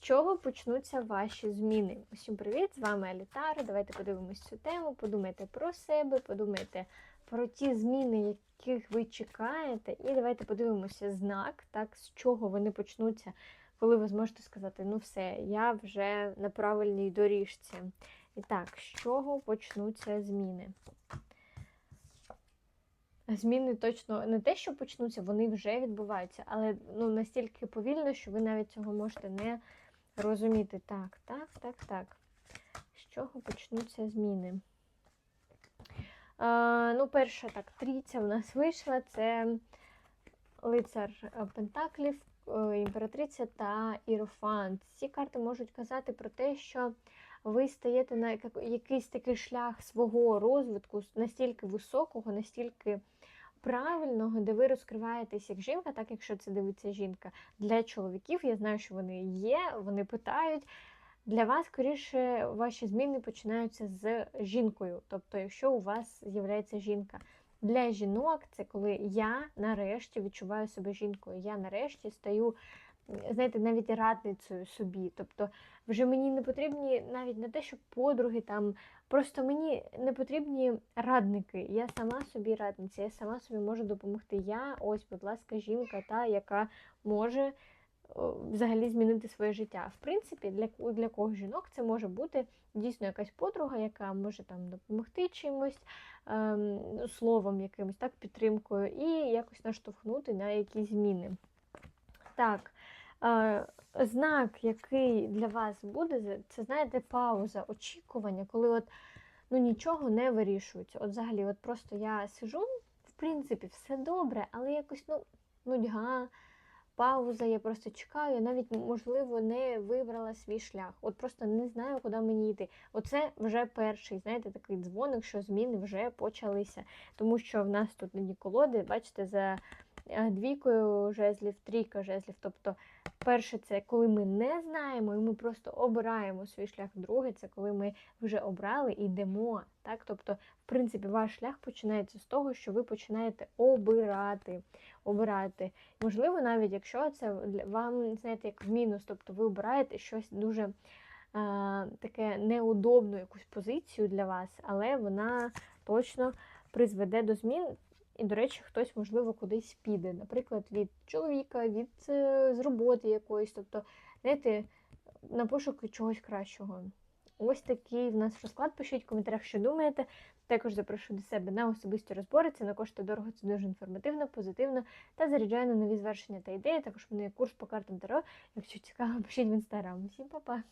З чого почнуться ваші зміни? Усім привіт! З вами Алітара. Давайте подивимось цю тему, подумайте про себе, подумайте про ті зміни, яких ви чекаєте, і давайте подивимося знак, так, з чого вони почнуться, коли ви зможете сказати, ну все, я вже на правильній доріжці. І так, з чого почнуться зміни? Зміни точно не те, що почнуться, вони вже відбуваються, але ну, настільки повільно, що ви навіть цього можете не розуміти. Так, так, так, так. З чого почнуться зміни? А, ну, перша так, трійця в нас вийшла. Це лицар е, Пентаклів, е, імператриця та Ірофант. Ці карти можуть казати про те, що ви стаєте на якийсь такий шлях свого розвитку настільки високого, настільки правильного, де ви розкриваєтесь як жінка, так якщо це дивиться жінка. Для чоловіків я знаю, що вони є, вони питають. Для вас, скоріше, ваші зміни починаються з жінкою. Тобто, якщо у вас з'являється жінка. Для жінок це коли я нарешті відчуваю себе жінкою. Я нарешті стаю, знаєте, навіть радницею собі. Тобто, вже мені не потрібні навіть не те, що подруги там. Просто мені не потрібні радники. Я сама собі радниця, я сама собі можу допомогти. Я, ось, будь ласка, жінка, та, яка може взагалі змінити своє життя. В принципі, для, для кого жінок це може бути дійсно якась подруга, яка може там допомогти чимось, ем, словом якимось, так, підтримкою, і якось наштовхнути на якісь зміни. Так. Знак, який для вас буде, це, знаєте, пауза, очікування, коли от, ну, нічого не вирішується. От взагалі, от просто я сижу, в принципі, все добре, але якось ну, нудьга, пауза, я просто чекаю, навіть, можливо, не вибрала свій шлях. От просто не знаю, куди мені йти. Оце вже перший, знаєте, такий дзвоник, що зміни вже почалися. Тому що в нас тут на колоди, бачите, за е, двійкою жезлів, трійка жезлів. Тобто, перше, це коли ми не знаємо, і ми просто обираємо свій шлях. Друге, це коли ми вже обрали і йдемо. Так? Тобто, в принципі, ваш шлях починається з того, що ви починаєте обирати. обирати. Можливо, навіть якщо це вам, знаєте, як в мінус, тобто ви обираєте щось дуже таке неудобну якусь позицію для вас, але вона точно призведе до змін. І, до речі, хтось, можливо, кудись піде, наприклад, від чоловіка, від е, з роботи якоїсь, тобто, знаєте, на пошуки чогось кращого. Ось такий в нас розклад. Пишіть в коментарях, що думаєте. Також запрошую до себе на особисті розбори. Це не коштує дорого, це дуже інформативно, позитивно та заряджає на нові звершення та ідеї. Також в мене є курс по картам Таро. Якщо цікаво, пишіть в інстаграм. Всім па-па!